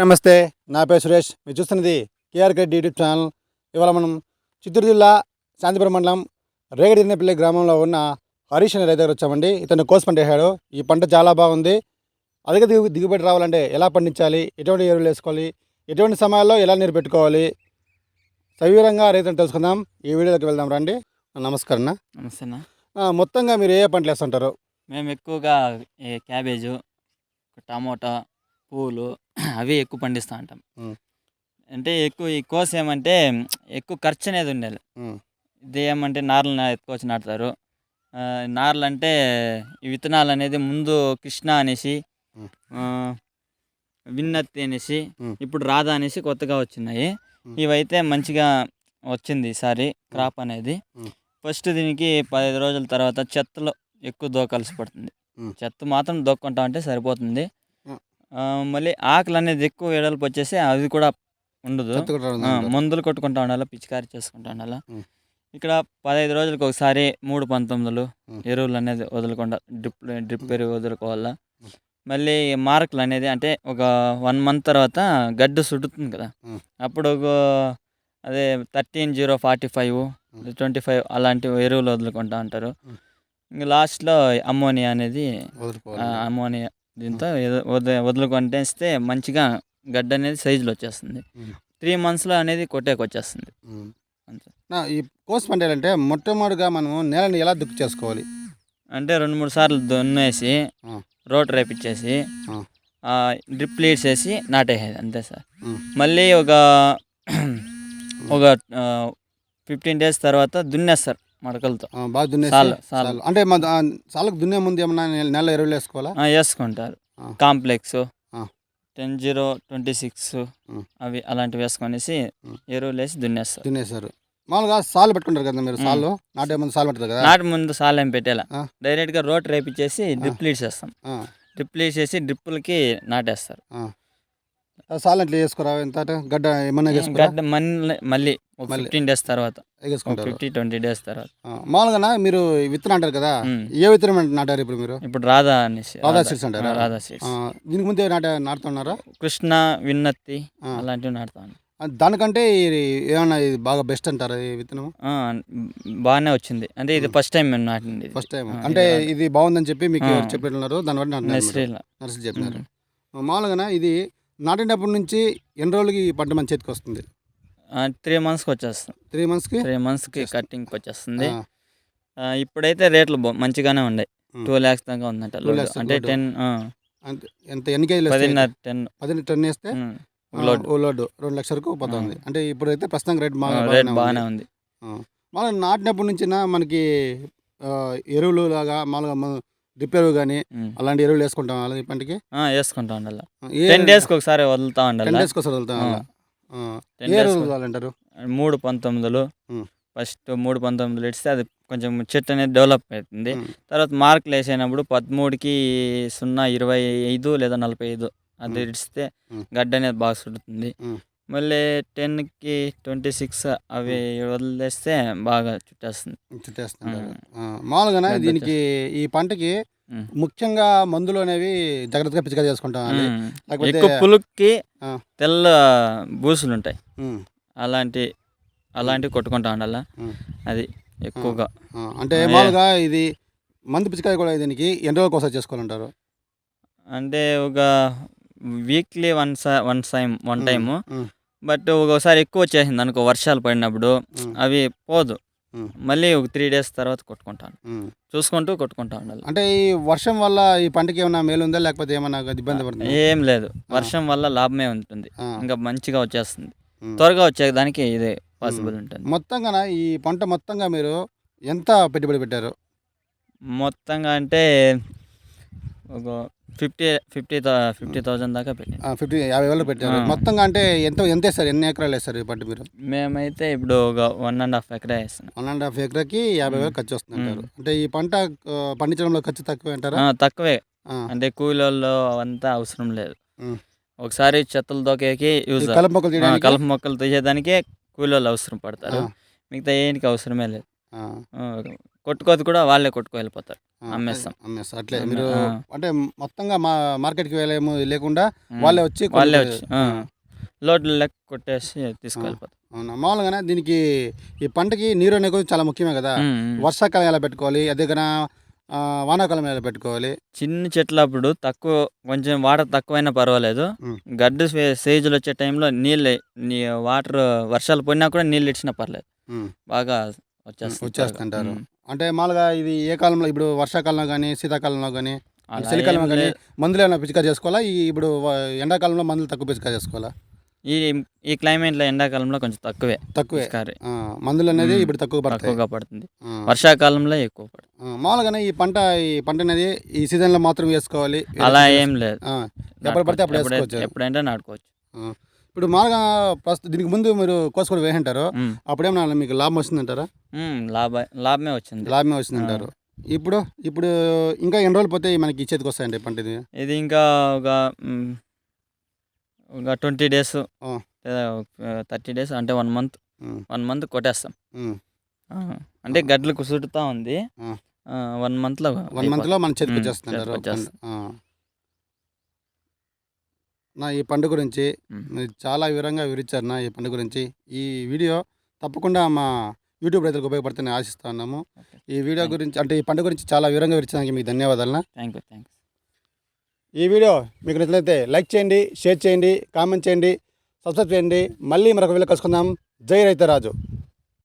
నమస్తే నా పేరు సురేష్. మీరు చూస్తున్నది కేఆర్ గడ్ యూట్యూబ్ ఛానల్. ఇవాళ మనం చిత్తూరు జిల్లా శాంతిపురం మండలం రేగడినపల్లి గ్రామంలో ఉన్న హరీష్ అనే రైతు దగ్గర వచ్చామండి. ఇతను కోసి పంట వేసాడు ఈ పంట చాలా బాగుంది. అధిక దిగు దిగుబడి రావాలంటే ఎలా పండించాలి? ఎటువంటి ఎరువులు వేసుకోవాలి? ఎటువంటి సమయాల్లో ఎలా నీరు పెట్టుకోవాలి? సవివరంగా రైతుని తెలుసుకుందాం. ఈ వీడియోలోకి వెళ్దాం రండి. నమస్కారం. నమస్తే మొత్తంగా మీరు ఏ పంటలు వేస్తుంటారు? మేము ఎక్కువగా క్యాబేజు టమోటా పూలు అవి ఎక్కువ పండిస్తూ ఉంటాం. అంటే ఎక్కువ ఈ కోస ఏమంటే ఎక్కువ ఖర్చు అనేది ఉమ్, ఇది ఏమంటే నార్లు ఎత్తుకొచ్చి నాటుతారు నార్లు అంటే ఈ విత్తనాలు అనేది ముందు కృష్ణ అనేసి విన్నత్తి అనేసి. ఇప్పుడు రాధా అనేసి కొత్తగా వచ్చినాయి. ఇవైతే మంచిగా వచ్చింది ఈసారి క్రాప్ అనేది. ఫస్ట్ దీనికి పదిహేను రోజుల తర్వాత చెత్తలో ఎక్కువ దోకాల్సి పడుతుంది. చెత్త మాత్రం దొక్కుంటా ఉంటే సరిపోతుంది. ఆ, మళ్ళీ ఆకులు అనేది ఎక్కువ వెడల్పు వచ్చేసి అది కూడా ఉండదు ఆ. మందులు కొట్టుకుంటా ఉండాలి పిచికారి చేసుకుంటా ఉండాలి. ఇక్కడ పదహైదు రోజులకు ఒకసారి మూడు పంతొమ్మిదిలు. ఎరువులు అనేది వదలకుండా డ్రిప్ డ్రిప్ ఎరువు వదులుకోవాలా. మళ్ళీ మార్కులు అనేది అంటే ఒక వన్ మంత్ తర్వాత గడ్డు సుడుతుంది కదా. అప్పుడు ఒక అదే thirteen zero forty five twenty five అలాంటి ఎరువులు వదులుకుంటా ఉంటారు. ఇంకా లాస్ట్లో అమ్మోనియా అనేది అమ్మోనియా దీంతో వదులుకొంటేస్తే మంచిగా గడ్డ అనేది సైజులో వచ్చేస్తుంది. త్రీ మంత్స్లో అనేది కొట్టేకి వచ్చేస్తుంది ఈ కోసి అంటే మొట్టమొదటిగా మనము నేలని ఎలా దుక్కు చేసుకోవాలి అంటే రెండు మూడు సార్లు దున్నేసి. రోడ్ రేపిచ్చేసి. డ్రిప్ లీడ్స్ వేసి నాటేసేది అంతే సార్. మళ్ళీ ఒక ఒక ఫిఫ్టీన్ డేస్ తర్వాత దున్నేస్తారు మడకలతో బాగా దున్నేసి. అంటే సాలుకు దున్నే ముందు ఏమన్నా నెల- ఎరువులు వేసుకోవాలా? వేసుకుంటారు. Complex. Ten zero twenty six. అవి అలాంటివి వేసుకొనేసి. ఎరువులు వేసి దున్నేస్తారు. దున్నేశారు. మామూలుగా సాలు పెట్టుకుంటారు కదా మీరు సాలు? నాటే ముందు సాలు పెడతారు కదా? నాటి ముందు సాల్ ఏం పెట్టేలా. డైరెక్ట్గా రోడ్ రేపిచ్చేసి డ్రిప్ లీడ్స్ వేస్తాం. ఆ, డ్రిప్ లీడ్స్ వేసి డ్రిప్పులకి నాటేస్తారు. ఆ. ఆ సాలు ఎట్లా వేసుకోరా ఎంత గడ్డ ఏమన్నా గడ్డ మళ్ళీ. ఫిఫ్టీన్ డేస్ తర్వాత ఫిఫ్టీ ట్వంటీ డేస్ తర్వాత మామూలుగా మీరు విత్తనం అంటారు కదా. ఏ విత్తనం నాటారు ఇప్పుడు మీరు ఇప్పుడు రాధా అనేసి రాధా సీడ్స్ అంటారా? రాధా సీడ్స్ దీనికి ముందే నాట నాటుతున్నారా కృష్ణ విన్నత్తి. అలాంటివి నాటుతాను దానికంటే ఏమన్నా ఇది బాగా బెస్ట్ అంటారా ఈ విత్తనం బాగానే వచ్చింది అంటే ఇది ఫస్ట్ టైం మేము నాటింది. ఫస్ట్ టైం అంటే ఇది బాగుందని చెప్పి మీకు. చెప్పినారు దాన్ని బట్టి. నర్సరీలో నర్సరీ చెప్పినారు మామూలుగా ఇది నాటినప్పటి నుంచి ఎన్ని రోజులకి ఈ పంట మన చేతికి వస్తుంది? త్రీ మంత్స్కి వచ్చేస్తుంది త్రీ మంత్స్కి త్రీ మంత్స్కి. కటింగ్కి వచ్చేస్తుంది. ఇప్పుడైతే రేట్లు మంచిగానే ఉన్నాయి. టూ ల్యాక్స్ దాకా ఉందంట అంటే. టెన్ ఎంత ఎన్ని కేజీలు? పదిన్నర టెన్. పది టన్ వేస్తే? లోడ్. రెండు లక్షల వరకు పోతుంది. అంటే ఇప్పుడైతే ప్రస్తుతం రేట్ రేట్ బాగానే ఉంది. మనం నాటినప్పటి నుంచి మనకి ఎరువులు లాగా మామూలుగా డ్రిప్ ఎరువు కానీ. అలాంటి ఎరువులు వేసుకుంటాం అలా ఈ పంటకి వేసుకుంటా ఉండాలి టెన్ డేస్కి ఒకసారి వదులుతా టెన్ ఉండాలి డేస్కి ఒకసారి వదులుతాం అలా. ఆ. టెన్ ఏ డేస్ ఎరువులు కావాలంటారు మూడు పంతొమ్మిదిలు. ఫస్ట్ మూడు పంతొమ్మిదిలు ఇస్తే అది కొంచెం చెట్టు అనేది డెవలప్ అవుతుంది. తర్వాత మార్కులు వేసేటప్పుడు పదమూడుకి సున్నా ఇరవై ఐదు లేదా నలభై ఐదు అది. ఇడిస్తే. గడ్డ అనేది బాగా సుడుతుంది ఉమ్. మళ్ళీ టెన్కి ట్వంటీ సిక్స్ అవి వదిలేస్తే బాగా చుట్టేస్తుంది. చుట్టేస్తుంటారు ఉమ్. ఆ, మామూలుగా గడ్డ దీనికి ఈ పంటకి. ముఖ్యంగా మందులు అనేవి జాగ్రత్తగా పిచికా చేసుకుంటాం ఎక్కువ పులుక్కి. తెల్ల బూసులు ఉంటాయి. అలాంటి అలాంటివి కొట్టుకుంటా ఉండాల. అది ఎక్కువగా. అంటే మామూలుగా ఇది మందు పిచికాయ కూడా దీనికి ఎన్ని రోజులకు ఒకసారి చేసుకోవాలంటారు? అంటే ఒక weekly one one time one time. But ఒక్కోసారి ఎక్కువ వచ్చేసింది అనుకో వర్షాలు పడినప్పుడు. అవి పోదు. మళ్ళీ ఒక త్రీ డేస్ తర్వాత కొట్టుకుంటాను. చూసుకుంటూ కొట్టుకుంటా ఉండాలి. అంటే ఈ వర్షం వల్ల ఈ పంటకి ఏమైనా మేలు ఉందా? లేకపోతే ఏమైనా ఇబ్బంది పడుతుందా? ఏం లేదు. వర్షం వల్ల లాభమే ఉంటుంది. ఇంకా మంచిగా వచ్చేస్తుంది. త్వరగా వచ్చేదానికి ఇదే పాసిబుల్ ఉంటుంది. మొత్తంగా ఈ పంట మొత్తంగా మీరు ఎంత పెట్టుబడి పెట్టారు? మొత్తంగా అంటే ఒక ఫిఫ్టీ ఫిఫ్టీ ఫిఫ్టీ థౌజండ్ దాకా పెట్టాను ఫిఫ్టీ యాభై వేలు పెట్టారు. ఆ. మొత్తంగా అంటే ఎంత ఎంత వేస్తారు? ఎన్ని ఎకరాలు వేస్తారు పంట మీరు? మేమైతే ఇప్పుడు ఒక వన్ అండ్ హాఫ్ ఎకరా వేస్తున్నాం. వన్ అండ్ హాఫ్ ఎకరాకి యాభై వేలు ఖర్చు వస్తుంది అంటారు. అంటే ఈ పంట పండించడంలో ఖర్చు తక్కువ అంటారా? తక్కువే. అంటే కూలీల్లో అంతా అవసరం లేదు. ఒకసారి చెత్తలు దొకేకి ఈ యూజ్ కలుపు మొక్కలు కలుపు మొక్కలు తీసేదానికే కూలీలు అవసరం పడతారు. మిగతా ఏంటికి అవసరమే లేదు. కొట్టుకోది కూడా వాళ్ళే కొట్టుకు వెళ్ళిపోతారు అమ్మేస్తాం. అమ్మేస్తాం. అట్లే మీరు. అంటే మొత్తంగా మా మార్కెట్కి వెళ్ళేమో లేకుండా. వాళ్ళే వచ్చి వాళ్ళే వచ్చి లోడ్లు లెక్క కొట్టేసి తీసుకెళ్ళిపోతారు. అవునా? మామూలుగానే దీనికి ఈ పంటకి నీరు అనేది కూడా చాలా ముఖ్యమే కదా. వర్షాకాలం ఎలా పెట్టుకోవాలి? అదే ఆ, వానాకాలం ఎలా పెట్టుకోవాలి? చిన్న చెట్లప్పుడు తక్కువ కొంచెం వాటర్ తక్కువైనా పర్వాలేదు. గడ్డి సైజులు వచ్చే టైంలో నీళ్ళు నీ వాటర్ వర్షాలు పోయినా కూడా నీళ్ళు ఇచ్చినా పర్లేదు. బాగా వచ్చేస్తుంటారు. అంటే మామూలుగా ఇది ఏ కాలంలో ఇప్పుడు వర్షాకాలంలో కానీ శీతాకాలంలో కానీ చలికాలంలో కానీ. మందులు ఏమైనా పిచికా చేసుకోవాలా? ఈ ఇప్పుడు ఎండాకాలంలో మందులు తక్కువ పిచికా చేసుకోవాలా? ఈ ఈ క్లైమేట్లో ఎండాకాలంలో కొంచెం తక్కువే తక్కువే. మందులు అనేది. ఇప్పుడు తక్కువ తక్కువగా పడుతుంది. వర్షాకాలంలో ఎక్కువ పడుతుంది. మామూలుగానే ఈ పంట ఈ పంట అనేది ఈ సీజన్లో మాత్రం వేసుకోవాలి. అలా ఏం లేదు. ఎప్పుడు పడితే అప్పుడు ఎప్పుడైనా నాటుకోవచ్చు. ఇప్పుడు మామూలుగా ప్రస్తుతం దీనికి ముందు మీరు కోసుకొని వేసింటారు అప్పుడేమన్నా మీకు లాభం వస్తుందంటారా లాభ లాభమే వచ్చింది. లాభమే వస్తుందంటారు ఇప్పుడు ఇప్పుడు ఇంకా ఎన్ని రోజులు పోతే మనకి ఇచ్చేదికి వస్తాయండి పంట ఇది ఇది ఇంకా ఒక ఒక ట్వంటీ డేస్. లేదా థర్టీ డేస్ అంటే వన్ మంత్ వన్ మంత్ కొట్టేస్తాం. అంటే గడ్డలు కుసురుతా ఉంది. వన్ మంత్లో వన్ మంత్లో మన చేతికి వచ్చేస్తుంటారు. నా ఈ పండు గురించి. మీరు చాలా వివరంగా వివరించారు నా ఈ పండు గురించి. ఈ వీడియో తప్పకుండా మా యూట్యూబ్ రైతులకు ఉపయోగపడుతుందని ఆశిస్తా ఉన్నాము. ఈ వీడియో. గురించి అంటే ఈ పండు గురించి చాలా వివరంగా వివరించడానికి మీకు ధన్యవాదాలు థ్యాంక్ యూ థ్యాంక్స్ ఈ వీడియో మీకు నచ్చినట్లయితే లైక్ చేయండి షేర్ చేయండి కామెంట్ చేయండి సబ్స్క్రైబ్ చేయండి. మళ్ళీ మరొక వీడియో కలుసుకుందాం. జై రైతరాజు.